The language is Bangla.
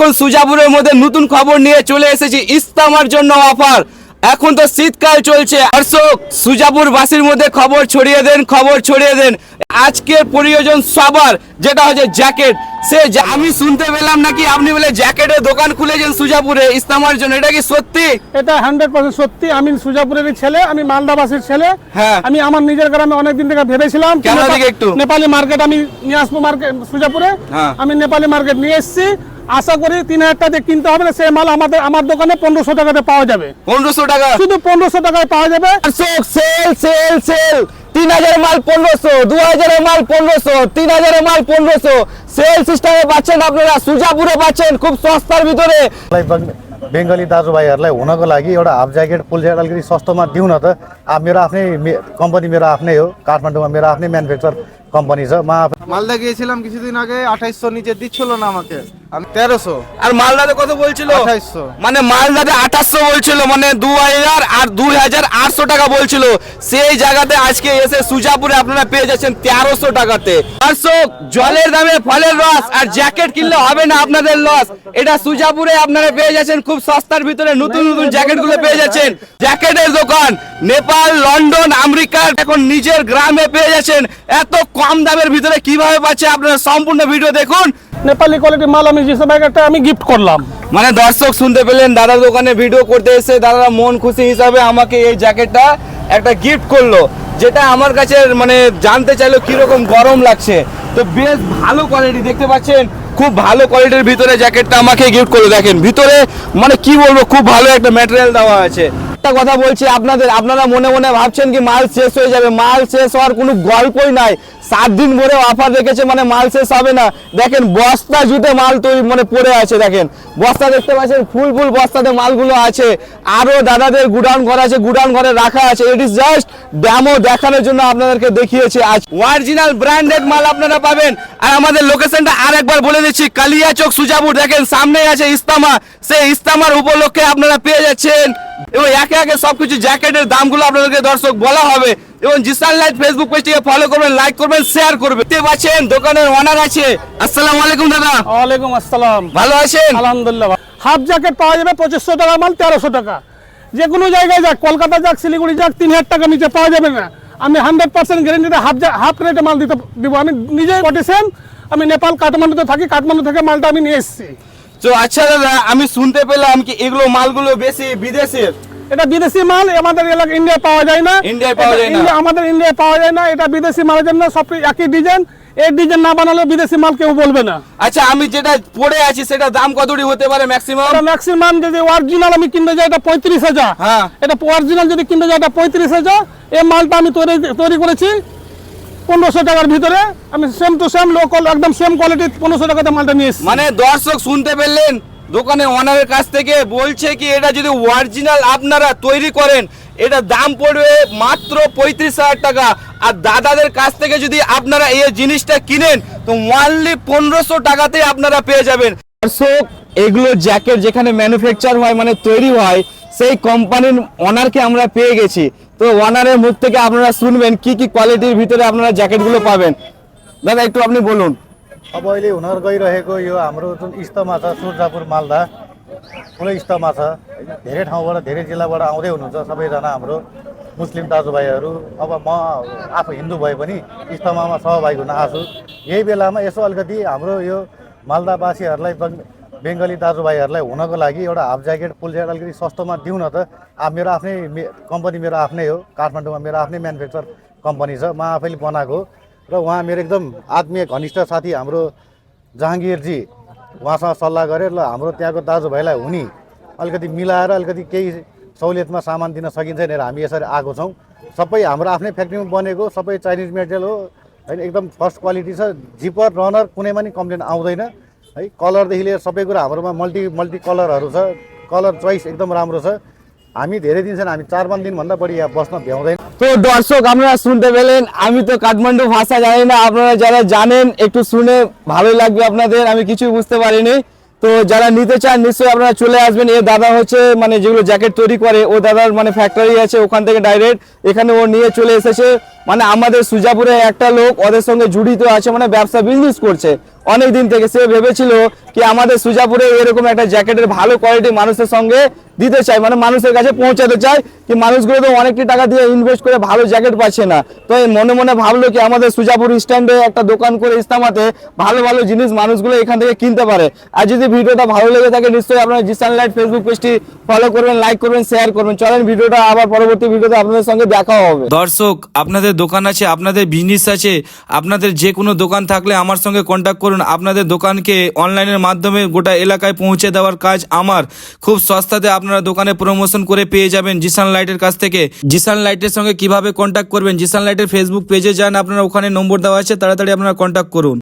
এখন সুজাপুরের মধ্যে নতুন খবর নিয়ে চলে এসেছি। ইস্তামার জন্য অফার। এখন তো শীতকাল চলছে। দর্শক সুজাপুর বাসীর মধ্যে খবর ছড়িয়ে দেন খবর ছড়িয়ে দেন। আজকের প্রয়োজন সবার যেটা হচ্ছে জ্যাকেট। সে আমি শুনতে পেলাম নাকি আপনি বলে জ্যাকেটের দোকান খুলেছেন সুজাপুরে ইস্তামার জন্য। এটা কি সত্যি? এটা হান্ড্রেড পার্সেন্ট সত্যি। আমি সুজাপুরের ছেলে আমি মালদাবাসীর ছেলে। হ্যাঁ। আমি আমার নিজের গ্রামে অনেকদিন থেকে ভেবেছিলাম। নেপালি মার্কেট আমি নিয়ে আসব মার্কেট সুজাপুরে। হ্যাঁ। আমি নেপালি মার্কেট নিয়ে এসেছি। আশা করি তিন হাজার টাকা দিয়ে কিনতে হবে না সেই মাল আমাদের আমার দোকানে পনেরোশো টাকাতে পাওয়া যাবে পনেরোশো টাকা শুধু পনেরোশো টাকায় পাওয়া যাবে দর্শক সেল সেল সেল তিন হাজারের মাল পনেরোশো দু হাজারের মাল পনেরোশো তিন হাজারের মাল পনেরোশো সেল সিস্টেমে পাচ্ছেন আপনারা সুজাপুরে পাচ্ছেন খুব সস্তার ভিতরে लाई बङ- बेङ्गली दाजुभाइहरूलाई हुनको लागि एउटा हाफ ज्याकेट फुल ज्याकेट अलिकति सस्तोमा दिउँ न त अब मेरो आफ्नै मे- कम्पनी मेरो आफ्नै हो काठमाडौँमा मेरो आफ्नै म्यानुफ्याक्चर कम्पनी छ म आफ- মালদা গিয়েছিলাম কিছুদিন আগে আঠাইশশো নিচে দিচ্ছিল না আমাকে আমি তেরোশো। আর মালদাতে কত বলছিল? 2800 মানে মালদাতে আঠাশশো বলছিল মানে দু হাজার আর দুই হাজার আটশো টাকা বলছিল। সেই জায়গাতে আজকে এসে সুজাপুরে আপনারা পেয়ে যাচ্ছেন তেরোশো টাকাতে। দর্শক জলের দামে ফলের রস আর জ্যাকেট কিনলে হবে না আপনাদের লস। এটা সুজাপুরে আপনারা পেয়ে যাচ্ছেন খুব সস্তার ভিতরে নতুন নতুন জ্যাকেটগুলো পেয়ে যাচ্ছেন। জ্যাকেটের দোকান নেপাল লন্ডন আমেরিকার এখন নিজের গ্রামে পেয়ে যাচ্ছেন। এত কম দামের ভিতরে কীভাবে পাচ্ছে আপনারা সম্পূর্ণ ভিডিও দেখুন। নেপালি কোয়ালিটির মাল আমি যেসব একটা আমি গিফট করলাম। মানে দর্শক শুনতে পেলেন, দাদার দোকানে ভিডিও করতে এসে দাদারা মন খুশি হিসাবে আমাকে এই জ্যাকেটটা একটা গিফট করল, যেটা আমার কাছে মানে জানতে চাইলো কীরকম গরম লাগছে। তো বেশ ভালো কোয়ালিটি দেখতে পাচ্ছেন, খুব ভালো কোয়ালিটির ভিতরে জ্যাকেটটা আমাকে গিফট করল। দেখেন, ভিতরে মানে কি বলব, খুব ভালো একটা ম্যাটেরিয়াল দেওয়া আছে। একটা কথা বলছি আপনাদের, আপনারা মনে মনে ভাবছেন কি মাল শেষ হয়ে যাবে, মাল শেষ হওয়ার কোনো গল্পই নাই। সাত দিন ভরে অফার রেখেছে মানে মাল শেষ হবে না। দেখেন, বস্তা জুতে মাল তৈরি মানে পড়ে আছে, দেখেন। বস্তা দেখতে পাচ্ছেন, ফুল ফুল বস্তাতে মালগুলো আছে। আরও দাদাদের গুডাউন ঘর আছে, গুডাউন ঘরে রাখা আছে। ইট ইজ জাস্ট ড্যামো দেখানোর জন্য আপনাদেরকে দেখিয়েছি আজ। অরিজিনাল ব্র্যান্ডেড মাল আপনারা পাবেন। আর আমাদের লোকেশনটা আর একবার বলে দিচ্ছি কালিয়া চোখ সুজাপুর। দেখেন, সামনেই আছে ইস্তামা। সেই ইস্তামার উপলক্ষে আপনারা পেয়ে যাচ্ছেন এবং একে একে সবকিছু জ্যাকেটের দামগুলো আপনাদেরকে দর্শক বলা হবে। এবং জিসান লাইট ফেসবুক পেজটিকে ফলো করবেন লাইক করবেন শেয়ার করবেন। দেখতে পাচ্ছেন দোকানের অনার আছে। আসসালামু আলাইকুম দাদা। ওয়ালাইকুম আসসালাম। ভালো আছেন? আলহামদুলিল্লাহ। হাফ জ্যাকেট পাওয়া যাবে পঁচিশশো টাকা মাল তেরোশো টাকা। যে কোনো জায়গায় যাক কলকাতা যাক শিলিগুড়ি যাক তিন হাজার টাকা নিচে পাওয়া যাবে না। আমি হান্ড্রেড পার্সেন্ট গ্যারেন্টিতে হাফ হাফ রেটে মাল দিতে দিব। আমি নিজে পটেছেন আমি নেপাল কাঠমান্ডুতে থাকি কাঠমান্ডু থেকে মালটা আমি নিয়ে এসেছি। তো আচ্ছা দাদা আমি শুনতে পেলাম কি এগুলো মালগুলো বেশি বিদেশের? এটা বিদেশি মাল আমাদের এলাকা ইন্ডিয়ায় পাওয়া যায় না। ইন্ডিয়ায় পাওয়া যায় না। আমাদের ইন্ডিয়ায় পাওয়া যায় না এটা বিদেশি মালের জন্য সব একই ডিজাইন এই ডিজাইন না বানালে বিদেশি মাল কেউ বলবে না। আচ্ছা আমি যেটা পড়ে আছি সেটা দাম কতটি হতে পারে ম্যাক্সিমাম ম্যাক্সিমাম যদি অরিজিনাল আমি কিনতে যাই এটা পঁয়ত্রিশ হাজার। হ্যাঁ। এটা অরিজিনাল যদি কিনতে যাই এটা পঁয়ত্রিশ হাজার। এই মালটা আমি তৈরি তৈরি করেছি পনেরোশো টাকার ভিতরে আমি সেম টু সেম লোকাল একদম সেম কোয়ালিটি পনেরোশো টাকাতে মালটা নিয়ে মানে দর্শক শুনতে পেলেন? দোকানে ওনারের কাছ থেকে বলছে কি, এটা যদি অরিজিনাল আপনারা তৈরি করেন, এটা দাম পড়বে মাত্র পঁয়ত্রিশ হাজার টাকা। আর দাদাদের কাছ থেকে যদি আপনারা এই জিনিসটা কিনেন, তো ওয়ানলি পনেরোশো টাকাতে আপনারা পেয়ে যাবেন। দর্শক, এগুলো জ্যাকেট যেখানে ম্যানুফ্যাকচার হয় মানে তৈরি হয় সেই কোম্পানির অনারকে আমরা পেয়ে গেছি তো ওনারের মুখ থেকে আপনারা শুনবেন কি কি কোয়ালিটির ভিতরে আপনারা জ্যাকেটগুলো পাবেন দাদা একটু আপনি বলুন अब अहिले हुन गइरहेको यो हाम्रो जुन इस्तमा छ सुर्जापुर मालदा ठुलो इस्तमा छ होइन धेरै ठाउँबाट धेरै जिल्लाबाट आउँदै हुनुहुन्छ सबैजना हाम्रो मुस्लिम दाजुभाइहरू अब म आफू हिन्दू भए पनि इस्तमामा सहभागी हुन आएको छु यही बेलामा यसो अलिकति हाम्रो यो मालदावासीहरूलाई बङ- बेङ्गली दाजुभाइहरूलाई हुनको लागि एउटा हाफ ज्याकेट फुल ज्याकेट अलिकति सस्तोमा दिउँ न त अब मेरो आफ्नै कम्पनी मेरो आफ्नै हो काठमाडौँमा मेरो आफ्नै म्यानुफ्याक्चर कम्पनी छ म आफैले बनाएको र उहाँ मेरो एकदम आत्मीय घनिष्ठ साथी हाम्रो जहाँगिरजी उहाँसँग सल्लाह गरेर ल हाम्रो त्यहाँको दाजुभाइलाई हुने। अलिकति मिलाएर अलिकति केही सहुलियतमा सामान दिन सकिन्छ भनेर हामी यसरी आएको छौँ। सबै हाम्रो आफ्नै फ्याक्ट्रीमा बनेको सबै चाइनिज मेटेरियल हो। होइन एकदम फर्स्ट क्वालिटी छ। जिपर रनर कुनैमा नि कम्प्लेन आउँदैन। है कलरदेखि लिएर सबै कुरा हाम्रोमा मल्टी मल्टी कलरहरू छ कलर चोइस एकदम राम्रो छ हामी धेरै दिनसम्म हामी चार पाँच दिनभन्दा बढी यहाँ बस्न भ्याउँदैन তো দর্শক আপনারা শুনতে পেলেন আমি তো কাঠমান্ডু ভাষা জানি না আপনারা যারা জানেন একটু শুনে ভালো লাগবে আপনাদের আমি কিছুই বুঝতে পারিনি তো যারা নিতে চান নিশ্চয়ই আপনারা চলে আসবেন এ দাদা হচ্ছে মানে যেগুলো জ্যাকেট তৈরি করে ও দাদার মানে ফ্যাক্টরি আছে ওখান থেকে ডাইরেক্ট এখানে ও নিয়ে চলে এসেছে মানে আমাদের সুজাপুরে একটা লোক ওদের সঙ্গে জড়িত আছে মানে ব্যবসা বিজনেস করছে অনেক দিন থেকে সে ভেবেছিল কি আমাদের সুজাপুরে এরকম একটা জ্যাকেটের ভালো কোয়ালিটি মানুষের সঙ্গে দিতে চাই মানে মানুষের কাছে পৌঁছাতে চাই কি মানুষগুলো তো অনেকটি টাকা দিয়ে ইনভেস্ট করে ভালো জ্যাকেট পাচ্ছে না। তো মনে মনে ভাবলো কি আমাদের সুজাপুর স্ট্যান্ডে একটা দোকান করে ইস্তামাতে ভালো ভালো জিনিস মানুষগুলো এখান থেকে কিনতে পারে। আর যদি ভিডিওটা ভালো লেগে থাকে, নিশ্চয়ই আপনারা জিসান লাইট ফেসবুক পেজটি ফলো করবেন লাইক করবেন শেয়ার করবেন। চলেন ভিডিওটা আবার পরবর্তী ভিডিওতে আপনাদের সঙ্গে দেখা হবে। দর্শক, আপনাদের দোকান আছে, আপনাদের বিজনেস আছে, আপনাদের যে কোনো দোকান থাকলে আমার সঙ্গে কন্ট্যাক্ট করুন। আপনাদের দোকানকে অনলাইনের মাধ্যমে গোটা এলাকায় পৌঁছে দেওয়ার কাজ আমার। খুব সস্তাতে আপনারা দোকানে প্রমোশন করে পেয়ে যাবেন জিসান লাইটের কাছ থেকে। জিসান লাইটের সঙ্গে কীভাবে কন্ট্যাক্ট করবেন? জিসান লাইটের ফেসবুক পেজে যান, আপনারা ওখানে নম্বর দেওয়া আছে, তাড়াতাড়ি আপনারা কন্ট্যাক্ট করুন।